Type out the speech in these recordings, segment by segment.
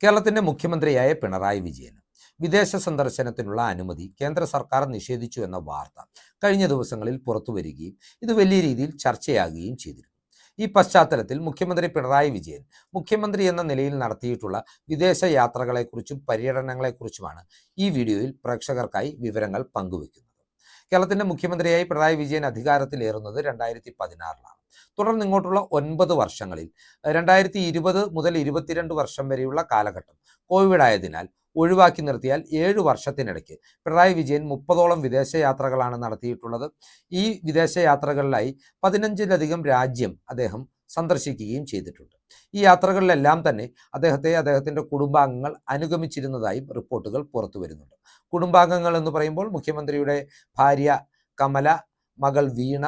കേരളത്തിന്റെ മുഖ്യമന്ത്രിയായ പിണറായി വിജയൻ വിദേശ സന്ദർശനത്തിനുള്ള അനുമതി കേന്ദ്ര സർക്കാർ നിഷേധിച്ചു എന്ന വാർത്ത കഴിഞ്ഞ ദിവസങ്ങളിൽ പുറത്തു വരികയും ഇത് വലിയ രീതിയിൽ ചർച്ചയാകുകയും ചെയ്തിരുന്നു. ഈ പശ്ചാത്തലത്തിൽ മുഖ്യമന്ത്രി പിണറായി വിജയൻ മുഖ്യമന്ത്രി എന്ന നിലയിൽ നടത്തിയിട്ടുള്ള വിദേശ യാത്രകളെക്കുറിച്ചും പര്യടനങ്ങളെക്കുറിച്ചുമാണ് ഈ വീഡിയോയിൽ പ്രേക്ഷകർക്കായി വിവരങ്ങൾ പങ്കുവെക്കുന്നത് കേരളത്തിന്റെ മുഖ്യമന്ത്രിയായി പിണറായി വിജയൻ അധികാരത്തിലേറുന്നത് രണ്ടായിരത്തി പതിനാറിലാണ്. തുടർന്ന് ഇങ്ങോട്ടുള്ള ഒൻപത് വർഷങ്ങളിൽ രണ്ടായിരത്തി ഇരുപത് മുതൽ ഇരുപത്തിരണ്ട് വർഷം വരെയുള്ള കാലഘട്ടം. കോവിഡ് ആയതിനാൽ ഒഴിവാക്കി നിർത്തിയാൽ ഏഴ് വർഷത്തിനിടയ്ക്ക് പിണറായി വിജയൻ മുപ്പതോളം വിദേശയാത്രകളാണ് നടത്തിയിട്ടുള്ളത്. ഈ വിദേശയാത്രകളിലായി പതിനഞ്ചിലധികം രാജ്യം അദ്ദേഹം സന്ദർശിക്കുകയും ചെയ്തിട്ടുണ്ട്. ഈ യാത്രകളിലെല്ലാം തന്നെ അദ്ദേഹത്തെ അദ്ദേഹത്തിന്റെ കുടുംബാംഗങ്ങൾ അനുഗമിച്ചിരുന്നതായും റിപ്പോർട്ടുകൾ പുറത്തു വരുന്നുണ്ട്. കുടുംബാംഗങ്ങൾ എന്ന് പറയുമ്പോൾ മുഖ്യമന്ത്രിയുടെ ഭാര്യ കമല മകൾ വീണ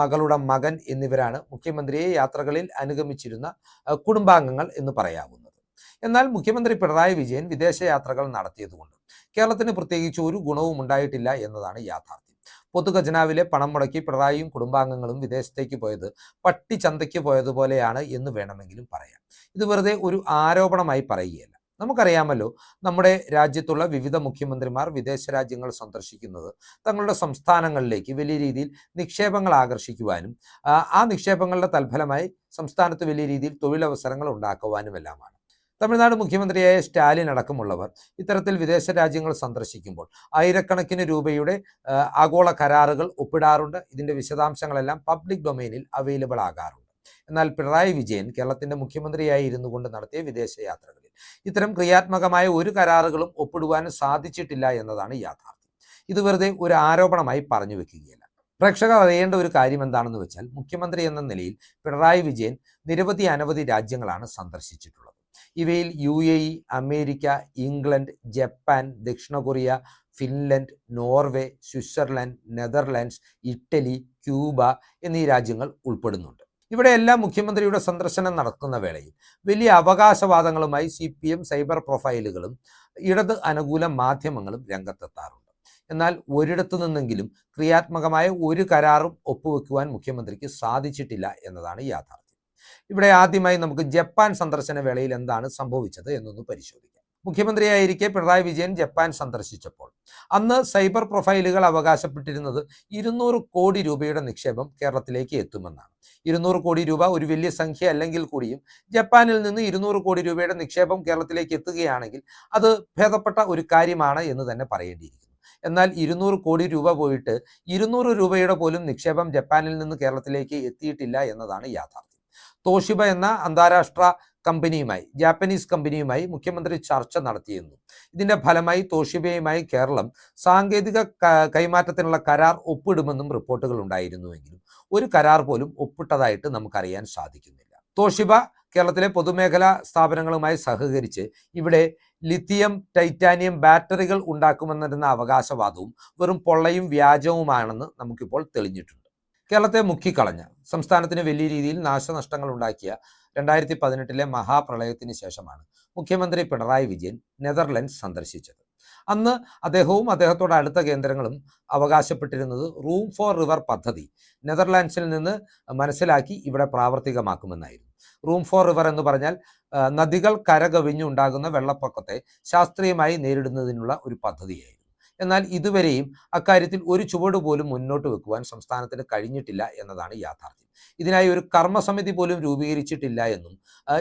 മകളുടെ മകൻ എന്നിവരാണ് മുഖ്യമന്ത്രിയെ യാത്രകളിൽ അനുഗമിച്ചിരുന്ന കുടുംബാംഗങ്ങൾ എന്ന് പറയാവുന്നത്. എന്നാൽ മുഖ്യമന്ത്രി പിണറായി വിജയൻ വിദേശ യാത്രകൾ നടത്തിയതുകൊണ്ട് കേരളത്തിന് പ്രത്യേകിച്ച് ഒരു ഗുണവും ഉണ്ടായിട്ടില്ല എന്നതാണ് യാഥാർത്ഥ്യം. പൊതുഖജനാവിലെ പണം മുടക്കി പിണറായിയും കുടുംബാംഗങ്ങളും വിദേശത്തേക്ക് പോയത് പട്ടി ചന്തയ്ക്ക് പോയതുപോലെയാണ് എന്ന് വേണമെങ്കിലും പറയാം. ഇത് വെറുതെ ഒരു ആരോപണമായി പറയുകയല്ല. നമുക്കറിയാമല്ലോ നമ്മുടെ രാജ്യത്തുള്ള വിവിധ മുഖ്യമന്ത്രിമാർ വിദേശ രാജ്യങ്ങൾ സന്ദർശിക്കുന്നത് തങ്ങളുടെ സംസ്ഥാനങ്ങളിലേക്ക് വലിയ രീതിയിൽ നിക്ഷേപങ്ങൾ ആകർഷിക്കുവാനും ആ, നിക്ഷേപങ്ങളുടെ തൽഫലമായി സംസ്ഥാനത്ത് വലിയ രീതിയിൽ തൊഴിലവസരങ്ങൾ ഉണ്ടാക്കുവാനും ഉണ്ടാക്കുവാനുമെല്ലാമാണ് തമിഴ്നാട് മുഖ്യമന്ത്രിയായ സ്റ്റാലിൻ അടക്കമുള്ളവർ ഇത്തരത്തിൽ വിദേശ രാജ്യങ്ങൾ സന്ദർശിക്കുമ്പോൾ ആയിരക്കണക്കിന് രൂപയുടെ ആഗോള കരാറുകൾ ഒപ്പിടാറുണ്ട്. ഇതിന്റെ വിശദാംശങ്ങളെല്ലാം പബ്ലിക് ഡൊമൈനിൽ അവൈലബിൾ ആകാറുണ്ട്. എന്നാൽ പിണറായി വിജയൻ കേരളത്തിന്റെ മുഖ്യമന്ത്രിയായി ഇരുന്നു കൊണ്ട് നടത്തിയ വിദേശ യാത്രകളിൽ. ഇത്തരം ക്രിയാത്മകമായ ഒരു കരാറുകളും ഒപ്പിടുവാൻ സാധിച്ചിട്ടില്ല എന്നതാണ് യാഥാർത്ഥ്യം. ഇത് വെറുതെ ഒരു ആരോപണമായി പറഞ്ഞു വെക്കുകയല്ല. പ്രേക്ഷകർ അറിയേണ്ട ഒരു കാര്യം എന്താണെന്ന് വെച്ചാൽ മുഖ്യമന്ത്രി എന്ന നിലയിൽ പിണറായി വിജയൻ നിരവധി അനവധി രാജ്യങ്ങളാണ് സന്ദർശിച്ചിട്ടുള്ളത്. ഇവയിൽ U A E America England Japan ദക്ഷിണ Korea Finland Norway Switzerland Netherlands Italy Cuba എന്നീ രാജ്യങ്ങൾ ഉൾപ്പെടുന്നുണ്ട്. ഇവിടെയെല്ലാം മുഖ്യമന്ത്രിയുടെ സന്ദർശനം നടക്കുന്ന വേളയിൽ വലിയ അവകാശവാദങ്ങളുമായി സി പി എം സൈബർ പ്രൊഫൈലുകളും ഇടത് അനുകൂല മാധ്യമങ്ങളും രംഗത്തെത്താറുണ്ട്. എന്നാൽ ഒരിടത്തു നിന്നെങ്കിലും ക്രിയാത്മകമായ ഒരു കരാറും ഒപ്പുവെക്കുവാൻ മുഖ്യമന്ത്രിക്ക് സാധിച്ചിട്ടില്ല എന്നതാണ് യാഥാർത്ഥ്യം. ഇവിടെ ആദ്യമായി നമുക്ക് ജപ്പാൻ സന്ദർശന വേളയിൽ എന്താണ് സംഭവിച്ചത് എന്നൊന്ന് പരിശോധിക്കാം. മുഖ്യമന്ത്രിയായിരിക്കെ പിണറായി വിജയൻ ജപ്പാൻ സന്ദർശിച്ചപ്പോൾ. അന്ന് സൈബർ പ്രൊഫൈലുകൾ അവകാശപ്പെട്ടിരുന്നത് ഇരുന്നൂറ് കോടി രൂപയുടെ നിക്ഷേപം കേരളത്തിലേക്ക് എത്തുമെന്നാണ്. ഇരുന്നൂറ് കോടി രൂപ ഒരു വലിയ സംഖ്യ അല്ലെങ്കിൽ കൂടിയും ജപ്പാനിൽ നിന്ന് ഇരുന്നൂറ് കോടി രൂപയുടെ നിക്ഷേപം കേരളത്തിലേക്ക് എത്തുകയാണെങ്കിൽ അത് ഭേദപ്പെട്ട ഒരു കാര്യമാണ് എന്ന് തന്നെ പറയേണ്ടിയിരിക്കുന്നു. എന്നാൽ ഇരുന്നൂറ് കോടി രൂപ പോയിട്ട് ഇരുന്നൂറ് രൂപയുടെ പോലും നിക്ഷേപം ജപ്പാനിൽ നിന്ന് കേരളത്തിലേക്ക് എത്തിയിട്ടില്ല എന്നതാണ് യാഥാർത്ഥ്യം. തോഷിബ എന്ന അന്താരാഷ്ട്ര കമ്പനിയുമായി ജാപ്പനീസ് കമ്പനിയുമായി മുഖ്യമന്ത്രി ചർച്ച നടത്തിയിരുന്നു. ഇതിന്റെ ഫലമായി തോഷിബയുമായി കേരളം സാങ്കേതിക കൈമാറ്റത്തിനുള്ള കരാർ ഒപ്പിടുമെന്നും റിപ്പോർട്ടുകൾ ഉണ്ടായിരുന്നുവെങ്കിലും ഒരു കരാർ പോലും ഒപ്പിട്ടതായിട്ട് നമുക്കറിയാൻ സാധിക്കുന്നില്ല. തോഷിബ കേരളത്തിലെ പൊതുമേഖലാ സ്ഥാപനങ്ങളുമായി സഹകരിച്ച് ഇവിടെ ലിത്തിയം ടൈറ്റാനിയം ബാറ്ററികൾ ഉണ്ടാക്കുമെന്നിരുന്ന അവകാശവാദവും വെറും പൊള്ളയും വ്യാജവുമാണെന്ന് നമുക്കിപ്പോൾ തെളിഞ്ഞിട്ടുണ്ട്. കേരളത്തെ മുക്കിക്കളഞ്ഞ സംസ്ഥാനത്തിന് വലിയ രീതിയിൽ നാശനഷ്ടങ്ങൾ ഉണ്ടാക്കിയ രണ്ടായിരത്തി പതിനെട്ടിലെ മഹാപ്രളയത്തിന് ശേഷമാണ് മുഖ്യമന്ത്രി പിണറായി വിജയൻ നെതർലൻഡ്സ് സന്ദർശിച്ചത്. അന്ന് അദ്ദേഹവും അദ്ദേഹത്തോട് അടുത്ത കേന്ദ്രങ്ങളും അവകാശപ്പെട്ടിരുന്നത് റൂം ഫോർ റിവർ പദ്ധതി നെതർലാൻഡ്സിൽ നിന്ന് മനസ്സിലാക്കി ഇവിടെ പ്രാവർത്തികമാക്കുമെന്നായിരുന്നു. റൂം ഫോർ റിവർ എന്ന് പറഞ്ഞാൽ നദികൾ കരകവിഞ്ഞുണ്ടാകുന്ന വെള്ളപ്പൊക്കത്തെ ശാസ്ത്രീയമായി നേരിടുന്നതിനുള്ള ഒരു പദ്ധതിയായിരുന്നു. എന്നാൽ ഇതുവരെയും അക്കാര്യത്തിൽ ഒരു ചുവട് പോലും മുന്നോട്ട് വെക്കുവാൻ സംസ്ഥാനത്തിന് കഴിഞ്ഞിട്ടില്ല എന്നതാണ് യാഥാർത്ഥ്യം. ഇതിനായി ഒരു കർമ്മസമിതി പോലും രൂപീകരിച്ചിട്ടില്ല എന്നും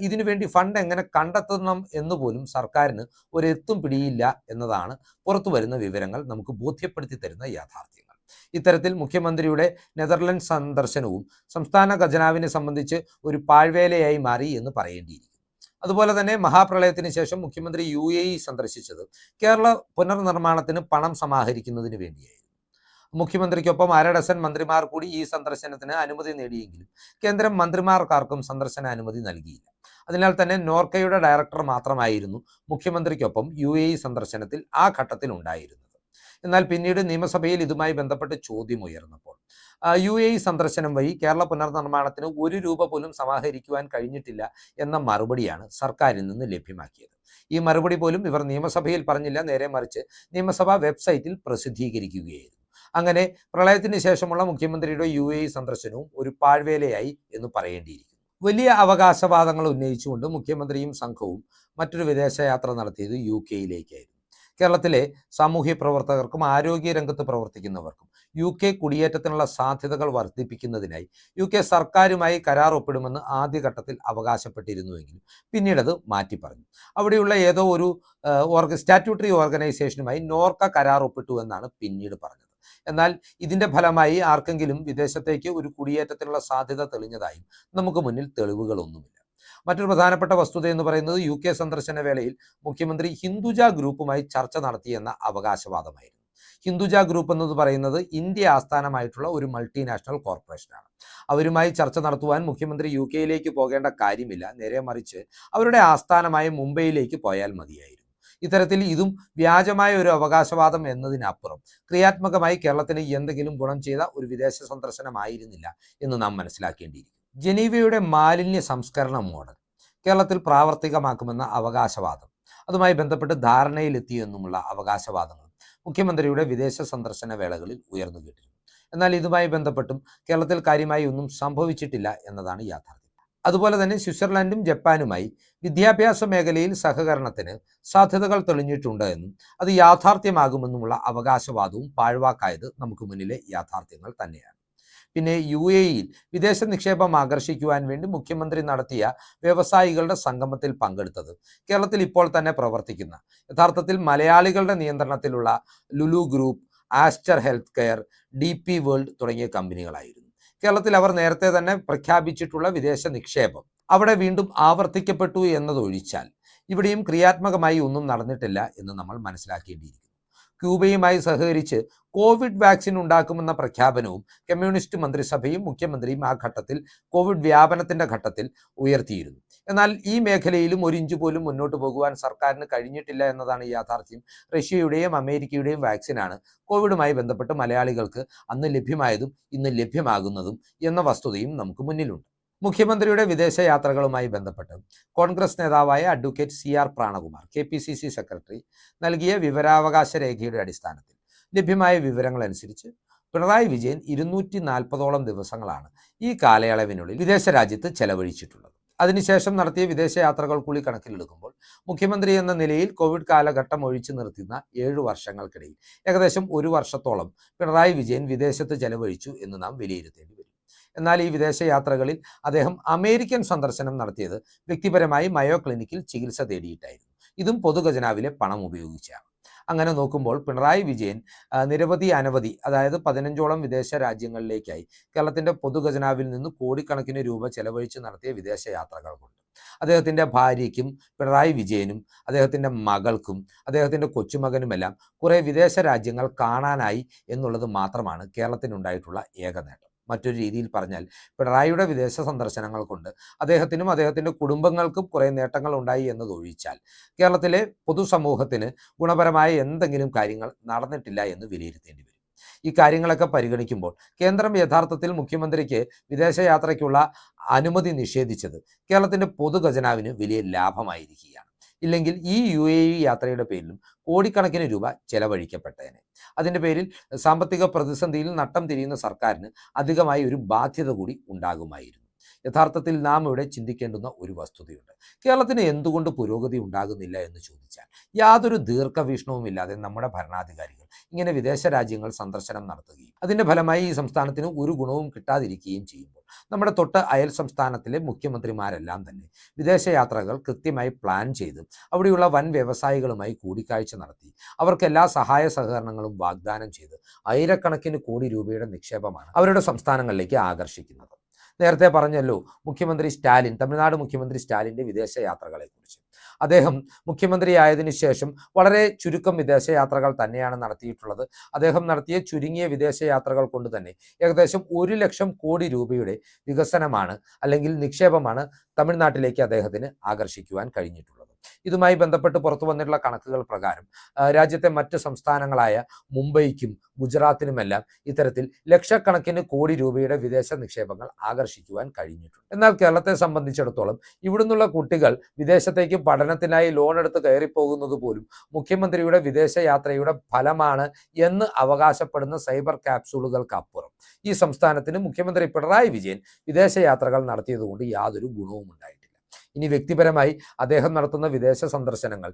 ഇതിനുവേണ്ടി ഫണ്ട് എങ്ങനെ കണ്ടെത്തണം എന്ന് പോലും സർക്കാരിന് ഒരെത്തും പിടിയില്ല എന്നതാണ് പുറത്തു വരുന്ന വിവരങ്ങൾ നമുക്ക് ബോധ്യപ്പെടുത്തി തരുന്ന യാഥാർത്ഥ്യം ഇത്തരത്തിൽ മുഖ്യമന്ത്രിയുടെ നെതർലൻഡ് സന്ദർശനവും സംസ്ഥാന ഖജനാവിനെ സംബന്ധിച്ച് ഒരു പാഴ്വേലയായി മാറി എന്ന് പറയേണ്ടിയിരിക്കുന്നു. അതുപോലെ തന്നെ മഹാപ്രളയത്തിന് ശേഷം മുഖ്യമന്ത്രി യു എ ഇ സന്ദർശിച്ചത് കേരള പുനർനിർമ്മാണത്തിന് പണം സമാഹരിക്കുന്നതിന് വേണ്ടിയായിരുന്നു. മുഖ്യമന്ത്രിക്കൊപ്പം അരഡസൻ മന്ത്രിമാർ കൂടി ഈ സന്ദർശനത്തിന് അനുമതി നേടിയെങ്കിലും കേന്ദ്രം മന്ത്രിമാർക്കാർക്കും സന്ദർശന അനുമതി നൽകിയില്ല. അതിനാൽ തന്നെ നോർക്കയുടെ ഡയറക്ടർ മാത്രമായിരുന്നു മുഖ്യമന്ത്രിക്കൊപ്പം യു എ ഇ സന്ദർശനത്തിൽ ആ ഘട്ടത്തിൽ ഉണ്ടായിരുന്നത് എന്നാൽ പിന്നീട് നിയമസഭയിൽ ഇതുമായി ബന്ധപ്പെട്ട് ചോദ്യം ഉയർന്നപ്പോൾ ആ, യു എ സന്ദർശനം വഴി കേരള പുനർനിർമ്മാണത്തിന് ഒരു രൂപ പോലും സമാഹരിക്കുവാൻ കഴിഞ്ഞിട്ടില്ല എന്ന മറുപടിയാണ് സർക്കാരിൽ നിന്ന് ലഭ്യമാക്കിയത്. ഈ മറുപടി പോലും ഇവർ നിയമസഭയിൽ പറഞ്ഞില്ല നേരെ മറിച്ച് നിയമസഭാ വെബ്സൈറ്റിൽ പ്രസിദ്ധീകരിക്കുകയായിരുന്നു. അങ്ങനെ പ്രളയത്തിന് ശേഷമുള്ള മുഖ്യമന്ത്രിയുടെ യു എ സന്ദർശനവും ഒരു പാഴ്വേലയായി എന്ന് പറയേണ്ടിയിരിക്കുന്നു. വലിയ അവകാശവാദങ്ങൾ ഉന്നയിച്ചുകൊണ്ട് മുഖ്യമന്ത്രിയും സംഘവും മറ്റൊരു വിദേശയാത്ര നടത്തിയത് യു കെയിലേക്കായിരുന്നു കേരളത്തിലെ സാമൂഹ്യ പ്രവർത്തകർക്കും ആരോഗ്യ രംഗത്ത് പ്രവർത്തിക്കുന്നവർക്കും യു കെ കുടിയേറ്റത്തിനുള്ള സാധ്യതകൾ വർദ്ധിപ്പിക്കുന്നതിനായി യു കെ സർക്കാരുമായി കരാർ ഒപ്പിടുമെന്ന് ആദ്യഘട്ടത്തിൽ അവകാശപ്പെട്ടിരുന്നുവെങ്കിലും പിന്നീട് അത് മാറ്റി പറഞ്ഞു അവിടെയുള്ള ഏതോ ഒരു ഓർഗ സ്റ്റാറ്റ്യൂട്ടറി ഓർഗനൈസേഷനുമായി നോർക്ക കരാർ ഒപ്പിട്ടു എന്നാണ് പിന്നീട് പറഞ്ഞത്. എന്നാൽ ഇതിന്റെ ഫലമായി ആർക്കെങ്കിലും വിദേശത്തേക്ക് ഒരു കുടിയേറ്റത്തിനുള്ള സാധ്യത തെളിഞ്ഞതായും നമുക്ക് മുന്നിൽ തെളിവുകളൊന്നുമില്ല. മറ്റൊരു പ്രധാനപ്പെട്ട വസ്തുത എന്ന് പറയുന്നത് യു കെ സന്ദർശന വേളയിൽ മുഖ്യമന്ത്രി ഹിന്ദുജ ഗ്രൂപ്പുമായി ചർച്ച നടത്തിയെന്ന അവകാശവാദമായിരുന്നു. ഹിന്ദുജ ഗ്രൂപ്പ് എന്നത് പറയുന്നത് ഇന്ത്യ ആസ്ഥാനമായിട്ടുള്ള ഒരു മൾട്ടിനാഷണൽ കോർപ്പറേഷനാണ്. അവരുമായി ചർച്ച നടത്തുവാൻ മുഖ്യമന്ത്രി യു കെയിലേക്ക് പോകേണ്ട കാര്യമില്ല. നേരെ മറിച്ച് അവരുടെ ആസ്ഥാനമായ മുംബൈയിലേക്ക് പോയാൽ മതിയായിരുന്നു. ഇത്തരത്തിൽ ഇതും വ്യാജമായ ഒരു അവകാശവാദം എന്നതിനപ്പുറം ക്രിയാത്മകമായി കേരളത്തിന് എന്തെങ്കിലും ഗുണം ചെയ്ത ഒരു വിദേശ സന്ദർശനമായിരുന്നില്ല എന്ന് നാം മനസ്സിലാക്കേണ്ടിയിരിക്കും ജനീവയുടെ മാലിന്യ സംസ്കരണ മോഡൽ കേരളത്തിൽ പ്രാവർത്തികമാക്കുമെന്ന അവകാശവാദം. അതുമായി ബന്ധപ്പെട്ട് ധാരണയിലെത്തിയെന്നുമുള്ള അവകാശവാദങ്ങൾ മുഖ്യമന്ത്രിയുടെ വിദേശ സന്ദർശന വേളകളിൽ ഉയർന്നു കേട്ടിരുന്നു. എന്നാൽ ഇതുമായി ബന്ധപ്പെട്ടും കേരളത്തിൽ കാര്യമായി ഒന്നും സംഭവിച്ചിട്ടില്ല എന്നതാണ് യാഥാർത്ഥ്യം. അതുപോലെ തന്നെ സ്വിറ്റ്സർലൻഡും ജപ്പാനുമായി വിദ്യാഭ്യാസ മേഖലയിൽ സഹകരണത്തിന് സാധ്യതകൾ തെളിഞ്ഞിട്ടുണ്ട് എന്നും അത് യാഥാർത്ഥ്യമാകുമെന്നുമുള്ള അവകാശവാദവും പാഴ്വാക്കായത് നമുക്ക് മുന്നിലെ യാഥാർത്ഥ്യങ്ങൾ തന്നെയാണ്. പിന്നെ യു എ ഇയിൽ വിദേശ നിക്ഷേപം ആകർഷിക്കുവാൻ വേണ്ടി മുഖ്യമന്ത്രി നടത്തിയ വ്യവസായികളുടെ സംഗമത്തിൽ പങ്കെടുത്തത് കേരളത്തിൽ ഇപ്പോൾ തന്നെ പ്രവർത്തിക്കുന്ന യഥാർത്ഥത്തിൽ മലയാളികളുടെ നിയന്ത്രണത്തിലുള്ള Lulu group Aster health care D P world തുടങ്ങിയ കമ്പനികളായിരുന്നു. കേരളത്തിൽ അവർ നേരത്തെ തന്നെ പ്രഖ്യാപിച്ചിട്ടുള്ള വിദേശ നിക്ഷേപം അവിടെ വീണ്ടും ആവർത്തിക്കപ്പെട്ടു എന്നതൊഴിച്ചാൽ ഇവിടെയും ക്രിയാത്മകമായി ഒന്നും നടന്നിട്ടില്ല എന്ന് നമ്മൾ മനസ്സിലാക്കേണ്ടിയിരിക്കുന്നു. ക്യൂബയുമായി സഹകരിച്ച് കോവിഡ് വാക്സിൻ ഉണ്ടാക്കുമെന്ന പ്രഖ്യാപനവും കമ്മ്യൂണിസ്റ്റ് മന്ത്രിസഭയും മുഖ്യമന്ത്രിയും ആ ഘട്ടത്തിൽ കോവിഡ് വ്യാപനത്തിന്റെ ഘട്ടത്തിൽ ഉയർത്തിയിരുന്നു. എന്നാൽ ഈ മേഖലയിലും ഒരു ഇഞ്ച് പോലും മുന്നോട്ട് പോകുവാൻ സർക്കാരിന് കഴിഞ്ഞിട്ടില്ല എന്നതാണ് യാഥാർത്ഥ്യം. റഷ്യയുടെയും അമേരിക്കയുടെയും വാക്സിനാണ് കോവിഡുമായി ബന്ധപ്പെട്ട് മലയാളികൾക്ക് അന്ന് ലഭ്യമായതും ഇന്ന് ലഭ്യമാകുന്നതും എന്ന വസ്തുതയും നമുക്ക് മുന്നിലുണ്ട്. മുഖ്യമന്ത്രിയുടെ വിദേശ യാത്രകളുമായി ബന്ധപ്പെട്ട് കോൺഗ്രസ് നേതാവായ advocate C R Pranakumar K P C C secretary നൽകിയ വിവരാവകാശ രേഖയുടെ അടിസ്ഥാനത്തിൽ ലഭ്യമായ വിവരങ്ങൾ അനുസരിച്ച് പിണറായി വിജയൻ ഇരുന്നൂറ്റി നാൽപ്പതോളം ദിവസങ്ങളാണ് ഈ കാലയളവിനുള്ളിൽ വിദേശ രാജ്യത്ത് ചെലവഴിച്ചിട്ടുള്ളത്. അതിനുശേഷം നടത്തിയ വിദേശയാത്രകൾ കൂടി കണക്കിലെടുക്കുമ്പോൾ മുഖ്യമന്ത്രി എന്ന നിലയിൽ കോവിഡ് കാലഘട്ടം ഒഴിച്ചു നിർത്തുന്ന ഏഴു വർഷങ്ങൾക്കിടയിൽ ഏകദേശം ഒരു വർഷത്തോളം പിണറായി വിജയൻ വിദേശത്ത് ചെലവഴിച്ചു എന്ന് നാം വിലയിരുത്തേണ്ടി വരും. എന്നാൽ ഈ വിദേശ യാത്രകളിൽ അദ്ദേഹം അമേരിക്കൻ സന്ദർശനം നടത്തിയത് വ്യക്തിപരമായി മയോ ക്ലിനിക്കിൽ ചികിത്സ തേടിയിട്ടായിരുന്നു. ഇതും പൊതുഖജനാവിലെ പണം ഉപയോഗിച്ചാണ്. അങ്ങനെ നോക്കുമ്പോൾ പിണറായി വിജയൻ നിരവധി അനവധി അതായത് പതിനഞ്ചോളം വിദേശ രാജ്യങ്ങളിലേക്കായി കേരളത്തിന്റെ പൊതുഖജനാവിൽ നിന്ന് കോടിക്കണക്കിന് രൂപ ചെലവഴിച്ച് നടത്തിയ വിദേശ യാത്രകൾക്കുണ്ട്. അദ്ദേഹത്തിന്റെ ഭാര്യയ്ക്കും പിണറായി വിജയനും അദ്ദേഹത്തിന്റെ മകൾക്കും അദ്ദേഹത്തിന്റെ കൊച്ചുമകനുമെല്ലാം കുറേ വിദേശ രാജ്യങ്ങൾ കാണാനായി എന്നുള്ളത് മാത്രമാണ് കേരളത്തിനുണ്ടായിട്ടുള്ള ഏക നേട്ടം മറ്റൊരു രീതിയിൽ പറഞ്ഞാൽ പിണറായിയുടെ വിദേശ സന്ദർശനങ്ങൾ കൊണ്ട് അദ്ദേഹത്തിനും അദ്ദേഹത്തിന്റെ കുടുംബങ്ങൾക്കും കുറേ നേട്ടങ്ങൾ ഉണ്ടായി എന്നതൊഴിച്ചാൽ കേരളത്തിലെ പൊതുസമൂഹത്തിന് ഗുണപരമായ എന്തെങ്കിലും കാര്യങ്ങൾ നടന്നിട്ടില്ല എന്ന് വിലയിരുത്തേണ്ടി വരും. ഈ കാര്യങ്ങളൊക്കെ പരിഗണിക്കുമ്പോൾ കേന്ദ്രം യഥാർത്ഥത്തിൽ മുഖ്യമന്ത്രിക്ക് വിദേശയാത്രയ്ക്കുള്ള അനുമതി നിഷേധിച്ചത് കേരളത്തിന്റെ പൊതുഖജനാവിന് വലിയ ലാഭമായിരിക്കുകയാണ്. ഇല്ലെങ്കിൽ ഈ യു എ ഇ യാത്രയുടെ പേരിലും കോടിക്കണക്കിന് രൂപ ചെലവഴിക്കപ്പെട്ടേനെ. അതിന്റെ പേരിൽ സാമ്പത്തിക പ്രതിസന്ധിയിൽ നട്ടം തിരിയുന്ന സർക്കാരിന് അധികമായി ഒരു ബാധ്യത കൂടി ഉണ്ടാകുമായിരുന്നു. യഥാർത്ഥത്തിൽ നാം ഇവിടെ ചിന്തിക്കേണ്ടുന്ന ഒരു വസ്തുതയുണ്ട്. കേരളത്തിന് എന്തുകൊണ്ട് പുരോഗതി ഉണ്ടാകുന്നില്ല എന്ന് ചോദിച്ചാൽ യാതൊരു ദീർഘവീക്ഷണവുമില്ലാതെ നമ്മുടെ ഭരണാധികാരികൾ ഇങ്ങനെ വിദേശ രാജ്യങ്ങൾ സന്ദർശനം നടത്തുകയും അതിന്റെ ഫലമായി ഈ സംസ്ഥാനത്തിന് ഒരു ഗുണവും കിട്ടാതിരിക്കുകയും ചെയ്യുമ്പോൾ നമ്മുടെ തൊട്ട് അയൽ സംസ്ഥാനത്തിലെ മുഖ്യമന്ത്രിമാരെല്ലാം തന്നെ വിദേശയാത്രകൾ കൃത്യമായി പ്ലാൻ ചെയ്ത് അവിടെയുള്ള വൻ വ്യവസായികളുമായി കൂടിക്കാഴ്ച നടത്തി. അവർക്ക് എല്ലാ സഹായ സഹകരണങ്ങളും വാഗ്ദാനം ചെയ്ത് ആയിരക്കണക്കിന് കോടി രൂപയുടെ നിക്ഷേപമാണ് അവരുടെ സംസ്ഥാനങ്ങളിലേക്ക് ആകർഷിക്കുന്നത്. നേരത്തെ പറഞ്ഞല്ലോ മുഖ്യമന്ത്രി സ്റ്റാലിൻ തമിഴ്നാട് മുഖ്യമന്ത്രി സ്റ്റാലിന്റെ വിദേശ യാത്രകളെക്കുറിച്ച്. അദ്ദേഹം മുഖ്യമന്ത്രിയായതിനു ശേഷം വളരെ ചുരുക്കം വിദേശ യാത്രകൾ തന്നെയാണ് നടത്തിയിട്ടുള്ളത്. അദ്ദേഹം നടത്തിയ ചുരുങ്ങിയ വിദേശ യാത്രകൾ കൊണ്ട് തന്നെ ഏകദേശം ഒരു ലക്ഷം കോടി രൂപയുടെ വികസനമാണ് അല്ലെങ്കിൽ നിക്ഷേപമാണ് തമിഴ്നാട്ടിലേക്ക് അദ്ദേഹത്തിന് ആകർഷിക്കുവാൻ കഴിഞ്ഞിട്ടുള്ളത്. ഇതുമായി ബന്ധപ്പെട്ട് പുറത്തു വന്നിട്ടുള്ള കണക്കുകൾ പ്രകാരം രാജ്യത്തെ മറ്റ് സംസ്ഥാനങ്ങളായ മുംബൈക്കും ഗുജറാത്തിനുമെല്ലാം ഇത്തരത്തിൽ ലക്ഷക്കണക്കിന് കോടി രൂപയുടെ വിദേശ നിക്ഷേപങ്ങൾ ആകർഷിക്കുവാൻ കഴിഞ്ഞിട്ടുണ്ട്. എന്നാൽ കേരളത്തെ സംബന്ധിച്ചിടത്തോളം ഇവിടുന്നുള്ള കുട്ടികൾ വിദേശത്തേക്ക് പഠനത്തിനായി ലോൺ എടുത്ത് കയറിപ്പോകുന്നത് പോലും മുഖ്യമന്ത്രിയുടെ വിദേശ യാത്രയുടെ ഫലമാണ് എന്ന് അവകാശപ്പെടുന്ന സൈബർ ക്യാപ്സൂളുകൾക്ക് അപ്പുറം. ഈ സംസ്ഥാനത്തിന് മുഖ്യമന്ത്രി പിണറായി വിജയൻ വിദേശ യാത്രകൾ നടത്തിയതുകൊണ്ട് യാതൊരു ഗുണവും ഉണ്ടായിട്ടില്ല ഇനി വ്യക്തിപരമായി അദ്ദേഹം നടത്തുന്ന വിദേശ സന്ദർശനങ്ങൾ.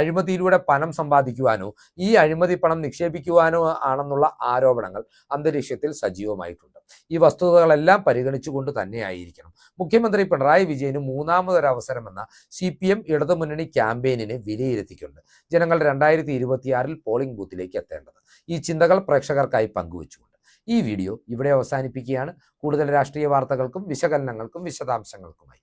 അഴിമതിയിലൂടെ പണം സമ്പാദിക്കുവാനോ ഈ അഴിമതി പണം നിക്ഷേപിക്കുവാനോ ആണെന്നുള്ള ആരോപണങ്ങൾ അന്തരീക്ഷത്തിൽ സജീവമായിട്ടുണ്ട്. ഈ വസ്തുതകളെല്ലാം പരിഗണിച്ചുകൊണ്ട് തന്നെയായിരിക്കണം. മുഖ്യമന്ത്രി പിണറായി വിജയന് മൂന്നാമതൊരവസരമെന്ന സി പി എം ഇടതുമുന്നണി ക്യാമ്പയിനിനെ വിലയിരുത്തിക്കൊണ്ട് ജനങ്ങൾ രണ്ടായിരത്തി ഇരുപത്തിയാറിൽ പോളിംഗ് ബൂത്തിലേക്ക് എത്തേണ്ടത്. ഈ ചിന്തകൾ പ്രേക്ഷകർക്കായി പങ്കുവച്ചുകൊണ്ട്. ഈ വീഡിയോ ഇവിടെ അവസാനിപ്പിക്കുകയാണ്. കൂടുതൽ രാഷ്ട്രീയ വാർത്തകൾക്കും വിശകലനങ്ങൾക്കും വിശദാംശങ്ങൾക്കുമായി